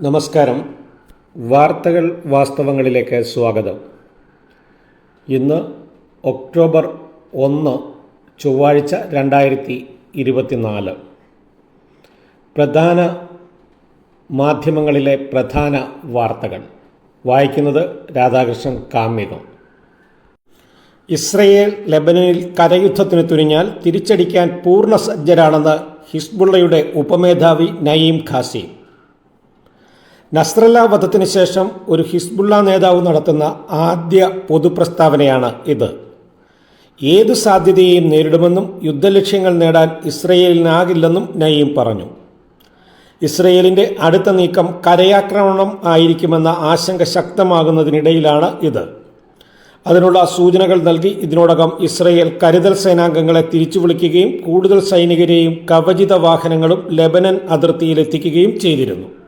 നമസ്കാരം. വാർത്തകൾ വാസ്തവങ്ങളിലേക്ക് സ്വാഗതം. ഇന്ന് ഒക്ടോബർ ഒന്ന് ചൊവ്വാഴ്ച രണ്ടായിരത്തി ഇരുപത്തിനാല് പ്രധാന മാധ്യമങ്ങളിലെ പ്രധാന വാർത്തകൾ. വായിക്കുന്നത് രാധാകൃഷ്ണൻ കാമ്യകം ഇസ്രയേൽ ലെബനനിൽ കരയുദ്ധത്തിന് തുനിഞ്ഞാൽ തിരിച്ചടിക്കാൻ പൂർണ സജ്ജരാണെന്ന് ഹിസ്ബുള്ളയുടെ ഉപമേധാവി നയീം ഖാസിം. നസ്രല്ല വധത്തിന് ശേഷം ഒരു ഹിസ്ബുള്ള നേതാവ് നടത്തുന്ന ആദ്യ പൊതുപ്രസ്താവനയാണ് ഇത്. ഏതു സാധ്യതയെയും നേരിടുമെന്നും യുദ്ധലക്ഷ്യങ്ങൾ നേടാൻ ഇസ്രയേലിനാകില്ലെന്നും നയീം പറഞ്ഞു. ഇസ്രയേലിന്റെ അടുത്ത നീക്കം കരയാക്രമണം ആയിരിക്കുമെന്ന ആശങ്ക ശക്തമാകുന്നതിനിടയിലാണ് ഇത്. അതിനുള്ള സൂചനകൾ നൽകി ഇതിനോടകം ഇസ്രയേൽ കരുതൽ സേനാംഗങ്ങളെ തിരിച്ചു വിളിക്കുകയും കൂടുതൽ സൈനികരെയും കവചിത വാഹനങ്ങളും ലെബനൻ അതിർത്തിയിലെത്തിക്കുകയും ചെയ്തിരുന്നു.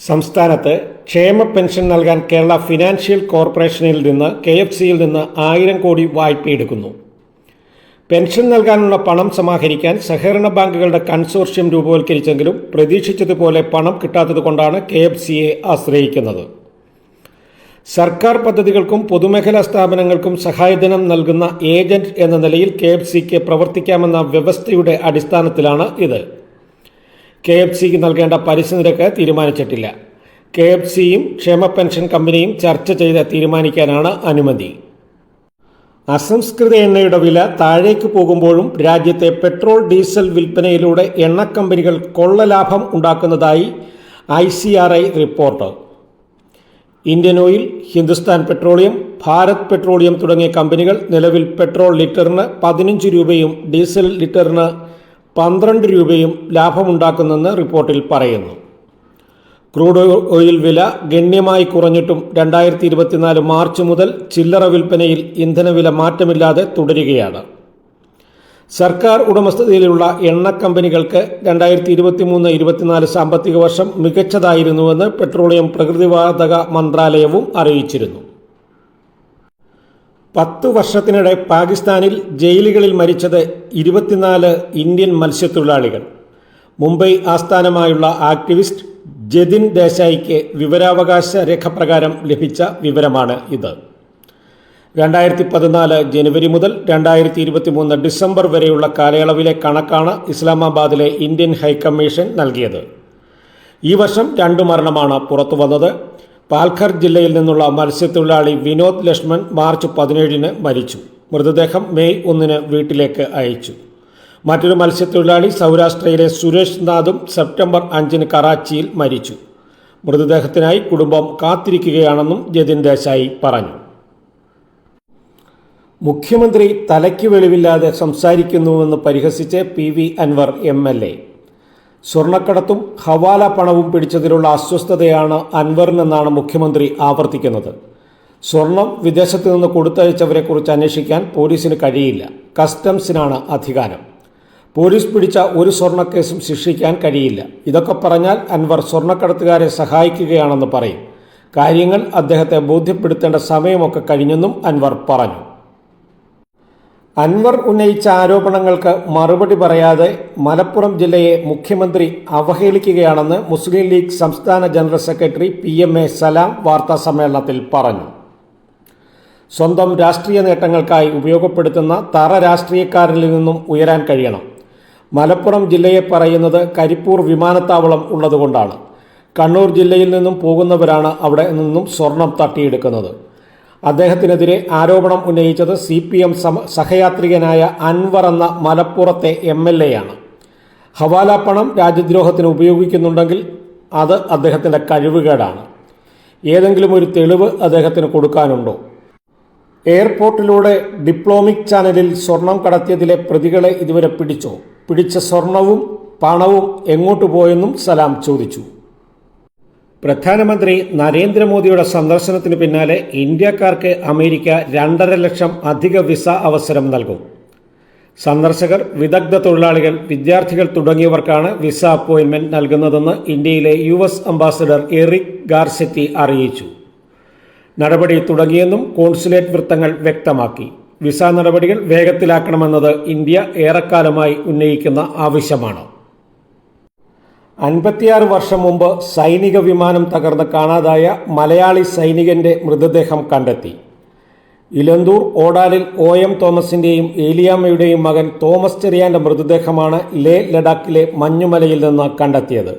സംസ്ഥാനത്ത് ക്ഷേമ പെൻഷൻ നൽകാൻ കേരള ഫിനാൻഷ്യൽ കോർപ്പറേഷനിൽ നിന്ന് കെ എഫ് സിയിൽ നിന്ന് ആയിരം കോടി വായ്പയെടുക്കുന്നു പെൻഷൻ നൽകാനുള്ള പണം സമാഹരിക്കാൻ സഹകരണ ബാങ്കുകളുടെ കൺസോർഷ്യം രൂപവൽക്കരിച്ചെങ്കിലും പ്രതീക്ഷിച്ചതുപോലെ പണം കിട്ടാത്തതുകൊണ്ടാണ് കെ എഫ് സിയെ ആശ്രയിക്കുന്നത്. സർക്കാർ പദ്ധതികൾക്കും പൊതുമേഖലാ സ്ഥാപനങ്ങൾക്കും സഹായധനം നൽകുന്ന ഏജന്റ് എന്ന നിലയിൽ കെ എഫ് സിക്ക് പ്രവർത്തിക്കാമെന്ന വ്യവസ്ഥയുടെ അടിസ്ഥാനത്തിലാണ് ഇത്. കെ എഫ് സിക്ക് നൽകേണ്ട പലിശ നിരക്ക് തീരുമാനിച്ചിട്ടില്ല. കെ എഫ് സിയും ക്ഷേമ പെൻഷൻ കമ്പനിയും ചർച്ച ചെയ്ത് തീരുമാനിക്കാനാണ് അനുമതി. അസംസ്കൃത എണ്ണയുടെ വില താഴേക്ക് പോകുമ്പോഴും രാജ്യത്തെ പെട്രോൾ ഡീസൽ വിൽപ്പനയിലൂടെ എണ്ണ കമ്പനികൾ കൊള്ളലാഭം ഉണ്ടാക്കുന്നതായി I C R I report. Indian Oil Hindustan Petroleum Bharat Petroleum തുടങ്ങിയ കമ്പനികൾ നിലവിൽ പെട്രോൾ ലിറ്ററിന് പതിനഞ്ച് രൂപയും ഡീസൽ ലിറ്ററിന് പന്ത്രണ്ട് രൂപയും ലാഭമുണ്ടാക്കുന്നെന്ന് റിപ്പോർട്ടിൽ പറയുന്നു. ക്രൂഡ് ഓയിൽ വില ഗണ്യമായി കുറഞ്ഞിട്ടും രണ്ടായിരത്തി ഇരുപത്തിനാല് മാർച്ച് മുതൽ ചില്ലറ വിൽപ്പനയിൽ ഇന്ധനവില മാറ്റമില്ലാതെ തുടരുകയാണ്. സർക്കാർ ഉടമസ്ഥതയിലുള്ള എണ്ണ കമ്പനികൾക്ക് രണ്ടായിരത്തി ഇരുപത്തിമൂന്ന് ഇരുപത്തിനാല് സാമ്പത്തിക വർഷം മികച്ചതായിരുന്നുവെന്ന് പെട്രോളിയം പ്രകൃതിവാതക മന്ത്രാലയവും അറിയിച്ചിരുന്നു. പത്തു വർഷത്തിനിടെ പാകിസ്ഥാനിൽ ജയിലുകളിൽ മരിച്ചത് ഇരുപത്തിനാല് ഇന്ത്യൻ മത്സ്യത്തൊഴിലാളികൾ. മുംബൈ ആസ്ഥാനമായുള്ള ആക്ടിവിസ്റ്റ് ജതിൻ ദേശായിക്ക് വിവരാവകാശ രേഖപ്രകാരം ലഭിച്ച വിവരമാണ് ഇത്. രണ്ടായിരത്തി പതിനാല് ജനുവരി മുതൽ രണ്ടായിരത്തി ഇരുപത്തി മൂന്ന് ഡിസംബർ വരെയുള്ള കാലയളവിലെ കണക്കാണ് ഇസ്ലാമാബാദിലെ ഇന്ത്യൻ ഹൈക്കമ്മീഷൻ നൽകിയത്. ഈ വർഷം രണ്ടു മരണമാണ് പുറത്തു വന്നത് പാൽഘർ ജില്ലയിൽ നിന്നുള്ള മത്സ്യത്തൊഴിലാളി വിനോദ് ലക്ഷ്മൺ മാർച്ച് പതിനേഴിന് മരിച്ചു. മൃതദേഹം മെയ് ഒന്നിന് വീട്ടിലേക്ക് അയച്ചു. മറ്റൊരു മത്സ്യത്തൊഴിലാളി സൗരാഷ്ട്രയിലെ സുരേഷ് നാഥും സെപ്റ്റംബർ അഞ്ചിന് കറാച്ചിയിൽ മരിച്ചു. മൃതദേഹത്തിനായി കുടുംബം കാത്തിരിക്കുകയാണെന്നും ജതിൻ ദേശായി പറഞ്ഞു. മുഖ്യമന്ത്രി തലയ്ക്ക് വെളിവില്ലാതെ സംസാരിക്കുന്നുവെന്ന് പരിഹസിച്ച് P V Anvar M L A സ്വർണക്കടത്തും ഹവാല പണവും പിടിച്ചതിലുള്ള അസ്വസ്ഥതയാണ് അൻവറിനെന്നാണ് മുഖ്യമന്ത്രി ആവർത്തിക്കുന്നത്. സ്വർണം വിദേശത്തു നിന്ന് കൊടുത്തയച്ചവരെക്കുറിച്ച് അന്വേഷിക്കാൻ പോലീസിന് കഴിയില്ല. കസ്റ്റംസിനാണ് അധികാരം. പോലീസ് പിടിച്ച ഒരു സ്വർണക്കേസും ശിക്ഷിക്കാൻ കഴിയില്ല. ഇതൊക്കെ പറഞ്ഞാൽ അൻവർ സ്വർണക്കടത്തുകാരെ സഹായിക്കുകയാണെന്ന് പറയും. കാര്യങ്ങൾ അദ്ദേഹത്തെ ബോധ്യപ്പെടുത്തേണ്ട സമയമൊക്കെ കഴിഞ്ഞെന്നും അൻവർ പറഞ്ഞു. അൻവർ ഉന്നയിച്ച ആരോപണങ്ങൾക്ക് മറുപടി പറയാതെ മലപ്പുറം ജില്ലയെ മുഖ്യമന്ത്രി അവഹേളിക്കുകയാണെന്ന് മുസ്ലിം ലീഗ് സംസ്ഥാന general secretary P M A Salam വാർത്താ സമ്മേളനത്തിൽ പറഞ്ഞു. സ്വന്തം രാഷ്ട്രീയ നേട്ടങ്ങൾക്കായി ഉപയോഗപ്പെടുത്തുന്ന തറ രാഷ്ട്രീയക്കാരിൽ നിന്നും ഉയരാൻ കഴിയണം. മലപ്പുറം ജില്ലയെ പറയുന്നത് കരിപ്പൂർ വിമാനത്താവളം ഉള്ളതുകൊണ്ടാണ്. കണ്ണൂർ ജില്ലയിൽ നിന്നും പോകുന്നവരാണ് അവിടെ നിന്നും സ്വർണം തട്ടിയെടുക്കുന്നത്. അദ്ദേഹത്തിനെതിരെ ആരോപണം ഉന്നയിച്ചത് സി പി എം സഹയാത്രികനായ അൻവർ എന്ന മലപ്പുറത്തെ എം എൽ എ ആണ്. ഹവാല പണം രാജ്യദ്രോഹത്തിന് ഉപയോഗിക്കുന്നുണ്ടെങ്കിൽ അത് അദ്ദേഹത്തിന്റെ കഴിവുകേടാണ്. ഏതെങ്കിലും ഒരു തെളിവ് അദ്ദേഹത്തിന് കൊടുക്കാനുണ്ടോ? എയർപോർട്ടിലൂടെ ഡിപ്ലോമിക് ചാനലിൽ സ്വർണം കടത്തിയതിലെ പ്രതികളെ ഇതുവരെ പിടിച്ചോ? പിടിച്ച സ്വർണവും പണവും എങ്ങോട്ട് പോയെന്നും സലാം ചോദിച്ചു. പ്രധാനമന്ത്രി നരേന്ദ്രമോദിയുടെ സന്ദർശനത്തിന് പിന്നാലെ ഇന്ത്യക്കാർക്ക് അമേരിക്ക രണ്ടര ലക്ഷം അധിക വിസ അവസരം നൽകും. സന്ദർശകർ വിദഗ്ധ തൊഴിലാളികൾ വിദ്യാർത്ഥികൾ തുടങ്ങിയവർക്കാണ് വിസ അപ്പോയിന്റ്മെന്റ് നൽകുന്നതെന്ന് ഇന്ത്യയിലെ U S ambassador Eric Garcetti അറിയിച്ചു. നടപടി തുടങ്ങിയെന്നും കോൺസുലേറ്റ് വൃത്തങ്ങൾ വ്യക്തമാക്കി. വിസ നടപടികൾ വേഗത്തിലാക്കണമെന്നത് ഇന്ത്യ ഏറെക്കാലമായി ഉന്നയിക്കുന്ന ആവശ്യമാണ്. അൻപത്തിയാറ് വർഷം മുമ്പ് സൈനിക വിമാനം തകർന്ന് കാണാതായ മലയാളി സൈനികന്റെ മൃതദേഹം കണ്ടെത്തി. ഇലന്തൂർ ഓടാലിൽ ഒ എം തോമസിന്റെയും ഏലിയാമ്മയുടെയും മകൻ തോമസ് ചെറിയാന്റെ മൃതദേഹമാണ് ലേ ലഡാക്കിലെ മഞ്ഞുമലയിൽ നിന്ന് കണ്ടെത്തിയത്.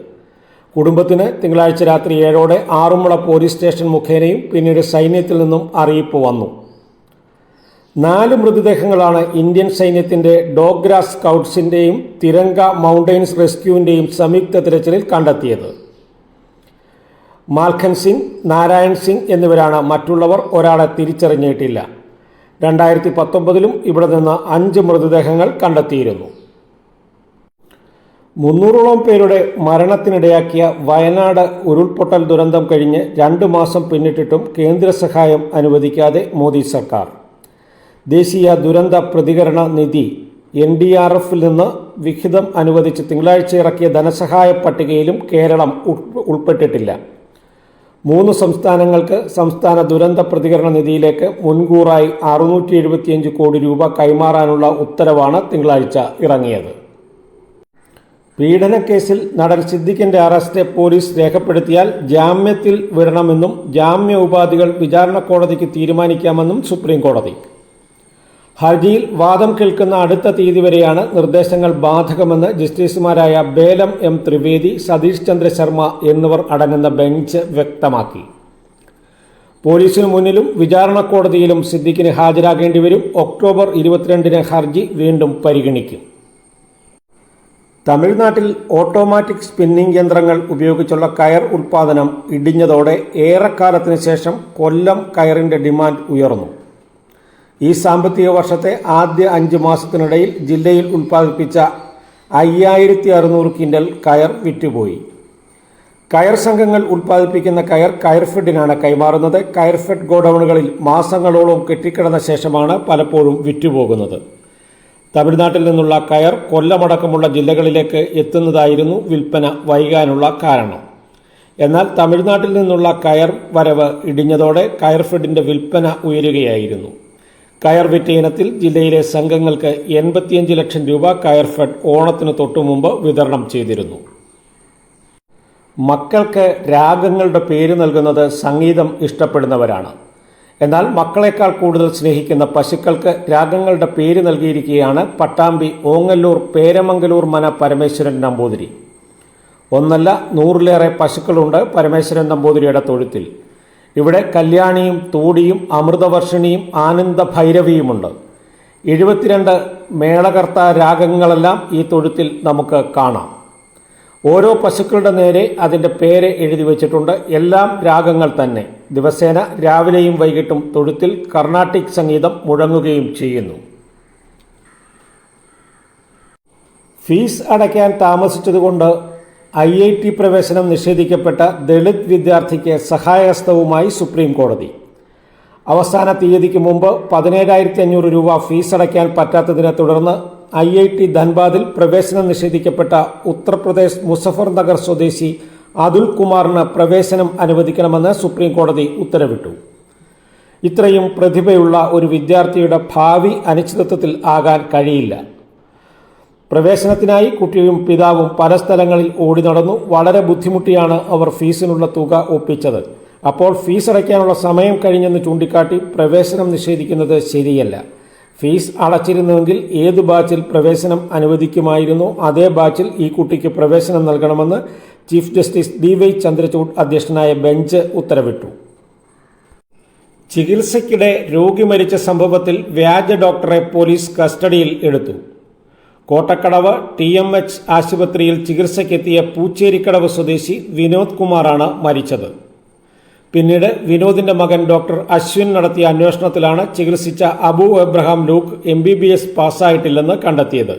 കുടുംബത്തിന് തിങ്കളാഴ്ച രാത്രി ഏഴോടെ ആറുമുള പോലീസ് സ്റ്റേഷൻ മുഖേനയും പിന്നീട് സൈന്യത്തിൽ നിന്നും അറിയിപ്പ് വന്നു. നാല് മൃതദേഹങ്ങളാണ് ഇന്ത്യൻ സൈന്യത്തിന്റെ ഡോഗ്ര സ്കൗട്ട്സിന്റെയും തിരങ്ക മൗണ്ടൈൻസ് റെസ്ക്യൂവിന്റെയും സംയുക്ത തിരച്ചിലിൽ കണ്ടെത്തിയത്. മാൽഖൻ സിംഗ് നാരായൺ സിംഗ് എന്നിവരാണ് മറ്റുള്ളവർ ഒരാളെ തിരിച്ചറിഞ്ഞിട്ടില്ല. രണ്ടായിരത്തി പത്തൊമ്പതിലും ഇവിടെ നിന്ന് അഞ്ച് മൃതദേഹങ്ങൾ കണ്ടെത്തിയിരുന്നു. മുന്നൂറോളം പേരുടെ മരണത്തിനിടയാക്കിയ വയനാട് ഉരുൾപൊട്ടൽ ദുരന്തം കഴിഞ്ഞ് രണ്ട് മാസം പിന്നിട്ടിട്ടും കേന്ദ്ര സഹായം അനുവദിക്കാതെ മോദി സർക്കാർ. ദേശീയ ദുരന്ത പ്രതികരണ നിധി എൻ ഡി ആർ എഫിൽ നിന്ന് വിഹിതം അനുവദിച്ച് തിങ്കളാഴ്ച ഇറക്കിയ ധനസഹായ പട്ടികയിലും കേരളം ഉൾപ്പെട്ടിട്ടില്ല. മൂന്ന് സംസ്ഥാനങ്ങൾക്ക് സംസ്ഥാന ദുരന്ത പ്രതികരണ നിധിയിലേക്ക് മുൻകൂറായി അറുന്നൂറ്റി എഴുപത്തിയഞ്ച് കോടി രൂപ കൈമാറാനുള്ള ഉത്തരവാണ് തിങ്കളാഴ്ച ഇറങ്ങിയത്. പീഡനക്കേസിൽ നടൻ സിദ്ദിഖിന്റെ അറസ്റ്റ് പോലീസ് രേഖപ്പെടുത്തിയാൽ ജാമ്യത്തിൽ വിടണമെന്നും ജാമ്യ ഉപാധികൾ വിചാരണ കോടതിക്ക് തീരുമാനിക്കാമെന്നും സുപ്രീം കോടതി ഹർജിയിൽ വാദം കേൾക്കുന്ന അടുത്ത തീയതി വരെയാണ് നിർദ്ദേശങ്ങൾ ബാധകമെന്ന് ജസ്റ്റിസുമാരായ ബേലം എം ത്രിവേദി സതീഷ് ചന്ദ്ര ശർമ്മ എന്നിവർ അടങ്ങുന്ന ബെഞ്ച് വ്യക്തമാക്കി. പോലീസിനു മുന്നിലും വിചാരണ കോടതിയിലും സിദ്ദിഖിന് ഹാജരാകേണ്ടി വരും. ഒക്ടോബർ ഇരുപത്തിരണ്ടിന് ഹർജി വീണ്ടും പരിഗണിക്കും. തമിഴ്നാട്ടിൽ ഓട്ടോമാറ്റിക് സ്പിന്നിംഗ് യന്ത്രങ്ങൾ ഉപയോഗിച്ചുള്ള കയർ ഉൽപാദനം ഇടിഞ്ഞതോടെ ഏറെക്കാലത്തിന് ശേഷം കൊല്ലം കയറിന്റെ ഡിമാൻഡ് ഉയർന്നു. ഈ സാമ്പത്തിക വർഷത്തെ ആദ്യ അഞ്ച് മാസത്തിനിടയിൽ ജില്ലയിൽ ഉൽപ്പാദിപ്പിച്ച അയ്യായിരത്തി അറുന്നൂറ് കിൻഡൽ കയർ വിറ്റുപോയി. കയർ സംഘങ്ങൾ ഉൽപ്പാദിപ്പിക്കുന്ന കയർ കയർഫെഡിനാണ് കൈമാറുന്നത്. കയർഫെഡ് ഗോഡൌണുകളിൽ മാസങ്ങളോളം കെട്ടിക്കിടന്ന ശേഷമാണ് പലപ്പോഴും വിറ്റുപോകുന്നത്. തമിഴ്നാട്ടിൽ നിന്നുള്ള കയർ കൊല്ലമടക്കമുള്ള ജില്ലകളിലേക്ക് എത്തുന്നതായിരുന്നു വിൽപ്പന വൈകാനുള്ള കാരണം. എന്നാൽ തമിഴ്നാട്ടിൽ നിന്നുള്ള കയർ വരവ് ഇടിഞ്ഞതോടെ കയർഫെഡിന്റെ വിൽപ്പന ഉയരുകയായിരുന്നു. കയർ വിറ്റ ഇനത്തിൽ ജില്ലയിലെ സംഘങ്ങൾക്ക് എൺപത്തിയഞ്ച് ലക്ഷം രൂപ കയർ കയർഫെഡ് ഓണത്തിന് തൊട്ടുമുമ്പ് വിതരണം ചെയ്തിരുന്നു. മക്കൾക്ക് രാഗങ്ങളുടെ പേര് നൽകുന്നത് സംഗീതം ഇഷ്ടപ്പെടുന്നവരാണ്. എന്നാൽ മക്കളെക്കാൾ കൂടുതൽ സ്നേഹിക്കുന്ന പശുക്കൾക്ക് രാഗങ്ങളുടെ പേര് നൽകിയിരിക്കുകയാണ് പട്ടാമ്പി ഓങ്ങല്ലൂർ പേരമംഗലൂർ മന പരമേശ്വരൻ നമ്പൂതിരി. ഒന്നല്ല നൂറിലേറെ പശുക്കളുണ്ട് പരമേശ്വരൻ നമ്പൂതിരിയുടെ തൊഴുത്തിൽ. ഇവിടെ കല്യാണിയും തൂടിയും അമൃതവർഷിണിയും ആനന്ദ ഭൈരവിയുമുണ്ട് എഴുപത്തിരണ്ട് മേളകർത്ത രാഗങ്ങളെല്ലാം ഈ തൊഴുത്തിൽ നമുക്ക് കാണാം. ഓരോ പശുക്കളുടെ നേരെ അതിന്റെ പേര് എഴുതി വച്ചിട്ടുണ്ട്. എല്ലാം രാഗങ്ങൾ തന്നെ. ദിവസേന രാവിലെയും വൈകിട്ടും തൊഴുത്തിൽ കർണാട്ടിക് സംഗീതം മുഴങ്ങുകയും ചെയ്യുന്നു. ഫീസ് അടയ്ക്കാൻ താമസിച്ചതുകൊണ്ട് ഐ ഐ ടി പ്രവേശനം നിഷേധിക്കപ്പെട്ട ദളിത് വിദ്യാർത്ഥിക്ക് സഹായഹസ്തവുമായി സുപ്രീം കോടതി. അവസാന തീയതിക്ക് മുമ്പ് പതിനേഴായിരത്തി അഞ്ഞൂറ് രൂപ ഫീസ് അടയ്ക്കാൻ പറ്റാത്തതിനെ തുടർന്ന് ഐ ഐ ടി ധൻബാദിൽ പ്രവേശനം നിഷേധിക്കപ്പെട്ട ഉത്തർപ്രദേശ് മുസഫർ നഗർ സ്വദേശി അതുൽ കുമാറിന് പ്രവേശനം അനുവദിക്കണമെന്ന് സുപ്രീം കോടതി ഉത്തരവിട്ടു. ഇത്രയും പ്രതിഭയുള്ള ഒരു വിദ്യാർത്ഥിയുടെ ഭാവി അനിശ്ചിതത്വത്തിൽ ആകാൻ കഴിയില്ല. പ്രവേശനത്തിനായി കുട്ടിയും പിതാവും പല സ്ഥലങ്ങളിൽ ഓടി നടന്നു വളരെ ബുദ്ധിമുട്ടിയാണ് അവർ ഫീസിനുള്ള തുക ഒപ്പിച്ചത്. അപ്പോൾ ഫീസ് അടയ്ക്കാനുള്ള സമയം കഴിഞ്ഞെന്ന് ചൂണ്ടിക്കാട്ടി പ്രവേശനം നിഷേധിക്കുന്നത് ശരിയല്ല. ഫീസ് അടച്ചിരുന്നുവെങ്കിൽ ഏത് ബാച്ചിൽ പ്രവേശനം അനുവദിക്കുമായിരുന്നു? അതേ ബാച്ചിൽ ഈ കുട്ടിക്ക് പ്രവേശനം നൽകണമെന്ന് chief justice D Y Chandrachud അധ്യക്ഷനായ ബെഞ്ച് ഉത്തരവിട്ടു. ചികിത്സയ്ക്കിടെ രോഗി മരിച്ച സംഭവത്തിൽ വ്യാജ ഡോക്ടറെ പോലീസ് കസ്റ്റഡിയിൽ എടുത്തു. കോട്ടക്കടവ് ടി എം എച്ച് ആശുപത്രിയിൽ ചികിത്സയ്ക്കെത്തിയ പൂച്ചേരിക്കടവ് സ്വദേശി വിനോദ് കുമാറാണ് മരിച്ചത്. പിന്നീട് വിനോദിന്റെ മകൻ ഡോക്ടർ അശ്വിൻ നടത്തിയ അന്വേഷണത്തിലാണ് ചികിത്സിച്ച Abu Abraham Luke M B B S പാസ്സായിട്ടില്ലെന്ന് കണ്ടെത്തിയത്.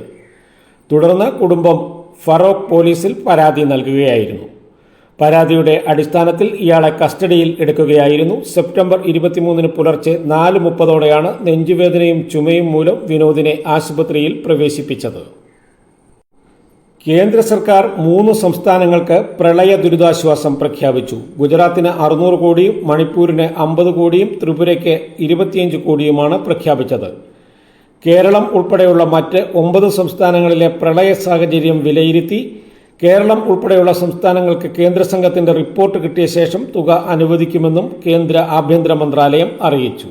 തുടർന്ന് കുടുംബം ഫറോക്ക് പോലീസിൽ പരാതി നൽകുകയായിരുന്നു. പരാതിയുടെ അടിസ്ഥാനത്തിൽ ഇയാളെ കസ്റ്റഡിയിൽ എടുക്കുകയായിരുന്നു. സെപ്റ്റംബർ ഇരുപത്തിമൂന്നിന് പുലർച്ചെ നാല് മുപ്പതോടെയാണ് നെഞ്ചുവേദനയും ചുമയും മൂലം വിനോദിനെ ആശുപത്രിയിൽ പ്രവേശിപ്പിച്ചത്. കേന്ദ്ര സർക്കാർ മൂന്ന് സംസ്ഥാനങ്ങൾക്ക് പ്രളയ ദുരിതാശ്വാസം പ്രഖ്യാപിച്ചു. ഗുജറാത്തിന് അറുന്നൂറ് കോടിയും മണിപ്പൂരിന് അമ്പത് കോടിയും ത്രിപുരയ്ക്ക് ഇരുപത്തിയഞ്ച് കോടിയുമാണ് പ്രഖ്യാപിച്ചത്. കേരളം ഉൾപ്പെടെയുള്ള മറ്റ് ഒമ്പത് സംസ്ഥാനങ്ങളിലെ പ്രളയ സാഹചര്യം വിലയിരുത്തി കേരളം ഉൾപ്പെടെയുള്ള സംസ്ഥാനങ്ങൾക്ക് കേന്ദ്ര സംഘത്തിന്റെ റിപ്പോർട്ട് കിട്ടിയ ശേഷം തുക അനുവദിക്കുമെന്നും കേന്ദ്ര ആഭ്യന്തര മന്ത്രാലയം അറിയിച്ചു.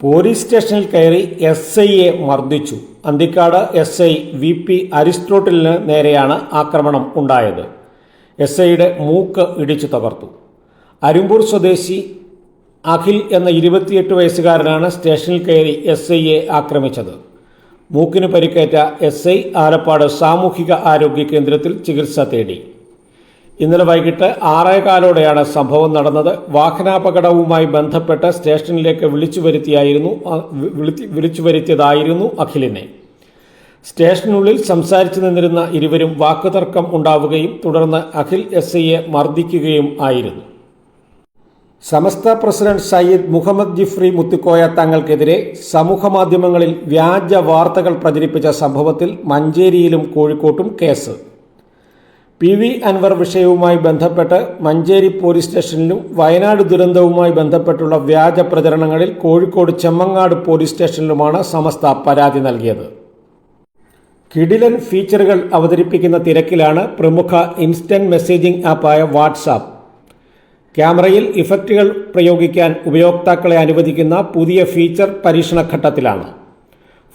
പോലീസ് സ്റ്റേഷനിൽ കയറി എസ് ഐയെ മർദ്ദിച്ചു. Anthikad S I V P അരിസ്റ്റോട്ടലിന് നേരെയാണ് ആക്രമണം ഉണ്ടായത്. എസ് ഐയുടെ മൂക്ക് ഇടിച്ചു തകർത്തു. അരുമ്പൂർ സ്വദേശി അഖിൽ എന്ന ഇരുപത്തിയെട്ട് വയസ്സുകാരനാണ് സ്റ്റേഷനിൽ കയറി എസ് ഐയെ ആക്രമിച്ചത്. മൂക്കിന് പരിക്കേറ്റ എസ് ഐ ആലപ്പാട് സാമൂഹിക ആരോഗ്യ കേന്ദ്രത്തിൽ ചികിത്സ തേടി. ഇന്നലെ വൈകിട്ട് ആറേകാലോടെയാണ് സംഭവം നടന്നത്. വാഹനാപകടവുമായി ബന്ധപ്പെട്ട് സ്റ്റേഷനിലേക്ക് വിളിച്ചു വരുത്തിയായിരുന്നു വിളിച്ചു വരുത്തിയതായിരുന്നു അഖിലിനെ. സ്റ്റേഷനുള്ളിൽ സംസാരിച്ചു നിന്നിരുന്ന ഇരുവരും വാക്കുതർക്കം ഉണ്ടാവുകയും തുടർന്ന് അഖിൽ എസ് ഐയെ മർദ്ദിക്കുകയും ആയിരുന്നു. സമസ്ത പ്രസിഡന്റ് സയ്യിദ് മുഹമ്മദ് ജിഫ്രി മുത്തുക്കോയ തങ്ങൾക്കെതിരെ സമൂഹമാധ്യമങ്ങളിൽ വ്യാജ വാർത്തകൾ പ്രചരിപ്പിച്ച സംഭവത്തിൽ മഞ്ചേരിയിലും കോഴിക്കോട്ടും കേസ്. പി വി അൻവർ വിഷയവുമായി ബന്ധപ്പെട്ട് മഞ്ചേരി പോലീസ് സ്റ്റേഷനിലും വയനാട് ദുരന്തവുമായി ബന്ധപ്പെട്ടുള്ള വ്യാജ പ്രചരണങ്ങളിൽ കോഴിക്കോട് ചെമ്മങ്ങാട് പോലീസ് സ്റ്റേഷനിലുമാണ് സമസ്ത പരാതി നൽകിയത്. കിടിലൻ ഫീച്ചറുകൾ അവതരിപ്പിക്കുന്ന തിരക്കിലാണ് പ്രമുഖ ഇൻസ്റ്റന്റ് മെസ്സേജിംഗ് ആപ്പായ വാട്സാപ്പ്. ക്യാമറയിൽ ഇഫക്റ്റുകൾ പ്രയോഗിക്കാൻ ഉപയോക്താക്കളെ അനുവദിക്കുന്ന പുതിയ ഫീച്ചർ പരീക്ഷണഘട്ടത്തിലാണ്.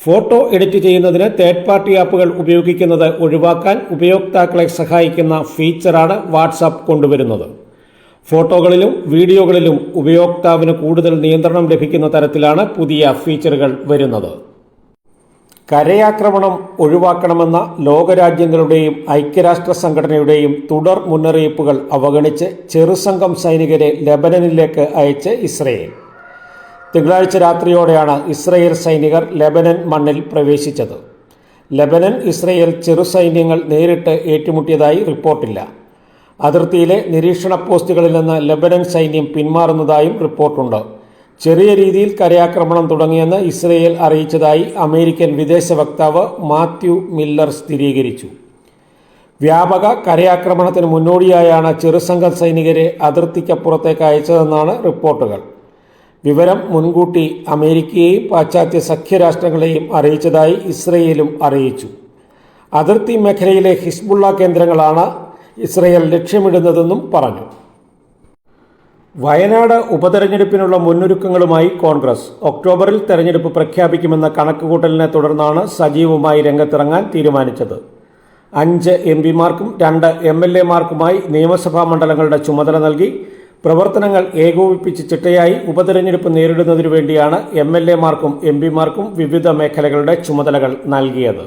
ഫോട്ടോ എഡിറ്റ് ചെയ്യുന്നതിന് തേർഡ് പാർട്ടി ആപ്പുകൾ ഉപയോഗിക്കുന്നത് ഒഴിവാക്കാൻ ഉപയോക്താക്കളെ സഹായിക്കുന്ന ഫീച്ചറാണ് വാട്സാപ്പ് കൊണ്ടുവരുന്നത്. ഫോട്ടോകളിലും വീഡിയോകളിലും ഉപയോക്താവിന് കൂടുതൽ നിയന്ത്രണം ലഭിക്കുന്ന തരത്തിലാണ് പുതിയ ഫീച്ചറുകൾ വരുന്നത്. കരയാക്രമണം ഒഴിവാക്കണമെന്ന ലോകരാജ്യങ്ങളുടെയും ഐക്യരാഷ്ട്ര സംഘടനയുടെയും തുടർ മുന്നറിയിപ്പുകൾ അവഗണിച്ച് ചെറുസംഘം സൈനികരെ ലെബനനിലേക്ക് അയച്ച് ഇസ്രയേൽ. തിങ്കളാഴ്ച രാത്രിയോടെയാണ് ഇസ്രയേൽ സൈനികർ ലെബനൻ മണ്ണിൽ പ്രവേശിച്ചത്. ലെബനൻ ഇസ്രയേൽ ചെറുസൈന്യങ്ങൾ നേരിട്ട് ഏറ്റുമുട്ടിയതായി റിപ്പോർട്ടില്ല. അതിർത്തിയിലെ നിരീക്ഷണ പോസ്റ്റുകളിൽ നിന്ന് ലെബനൻ സൈന്യം പിന്മാറുന്നതായും റിപ്പോർട്ടുണ്ട്. ചെറിയ രീതിയിൽ കരയാക്രമണം തുടങ്ങിയെന്ന് ഇസ്രയേൽ അറിയിച്ചതായി അമേരിക്കൻ വിദേശ വക്താവ് മാത്യു മില്ലർ സ്ഥിരീകരിച്ചു. വ്യാപക കരയാക്രമണത്തിന് മുന്നോടിയായാണ് ചെറുസംഘം സൈനികരെ അതിർത്തിക്കപ്പുറത്തേക്ക് അയച്ചതെന്നാണ് റിപ്പോർട്ടുകൾ. വിവരം മുൻകൂട്ടി അമേരിക്കയെയും പാശ്ചാത്യ സഖ്യരാഷ്ട്രങ്ങളെയും അറിയിച്ചതായി ഇസ്രയേലും അറിയിച്ചു. അതിർത്തി മേഖലയിലെ ഹിസ്ബുള്ള കേന്ദ്രങ്ങളാണ് ഇസ്രയേൽ ലക്ഷ്യമിടുന്നതെന്നും പറഞ്ഞു. വയനാട് ഉപതെരഞ്ഞെടുപ്പിനുള്ള മുന്നൊരുക്കങ്ങളുമായി കോൺഗ്രസ്. ഒക്ടോബറിൽ തെരഞ്ഞെടുപ്പ് പ്രഖ്യാപിക്കുമെന്ന കണക്കുകൂട്ടലിനെ തുടർന്നാണ് സജീവമായി രംഗത്തിറങ്ങാൻ തീരുമാനിച്ചത്. അഞ്ച് എം പിമാർക്കും രണ്ട് എം എൽ നിയമസഭാ മണ്ഡലങ്ങളുടെ ചുമതല നൽകി പ്രവർത്തനങ്ങൾ ഏകോപിപ്പിച്ച് ചിട്ടയായി ഉപതെരഞ്ഞെടുപ്പ് നേരിടുന്നതിനു വേണ്ടിയാണ് എം എൽ എമാർക്കും എം പിമാർക്കും വിവിധ മേഖലകളുടെ ചുമതലകൾ നൽകിയത്.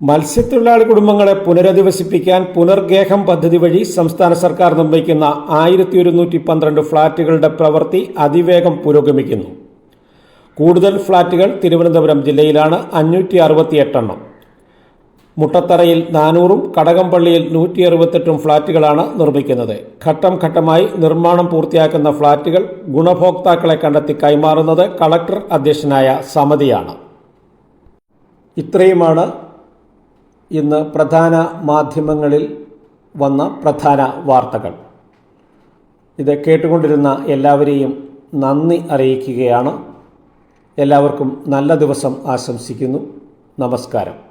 മത്സ്യത്തൊഴിലാളി കുടുംബങ്ങളെ പുനരധിവസിപ്പിക്കാൻ പുനർഗേഹം പദ്ധതി വഴി സംസ്ഥാന സർക്കാർ നിർമ്മിക്കുന്ന ആയിരത്തി ഒരുന്നൂറ്റി പന്ത്രണ്ട് ഫ്ളാറ്റുകളുടെ പ്രവൃത്തി അതിവേഗം പുരോഗമിക്കുന്നു. കൂടുതൽ ഫ്ളാറ്റുകൾ തിരുവനന്തപുരം ജില്ലയിലാണ് അഞ്ഞൂറ്റി അറുപത്തിയെട്ടെണ്ണം മുട്ടത്തറയിൽ നാനൂറും കടകംപള്ളിയിൽ നൂറ്റി അറുപത്തെട്ടും ഫ്ളാറ്റുകളാണ് നിർമ്മിക്കുന്നത്. ഘട്ടം ഘട്ടമായി നിർമ്മാണം പൂർത്തിയാക്കുന്ന ഫ്ളാറ്റുകൾ ഗുണഭോക്താക്കളെ കണ്ടെത്തി കൈമാറുന്നത് കളക്ടർ അധ്യക്ഷനായ സമിതിയാണ്. ഇത്രയുമാണ് ഇന്ന് പ്രധാന മാധ്യമങ്ങളിൽ വന്ന പ്രധാന വാർത്തകൾ. ഇത് കേട്ടുകൊണ്ടിരുന്ന എല്ലാവരെയും നന്ദി അറിയിക്കുകയാണ്. എല്ലാവർക്കും നല്ല ദിവസം ആശംസിക്കുന്നു. നമസ്കാരം.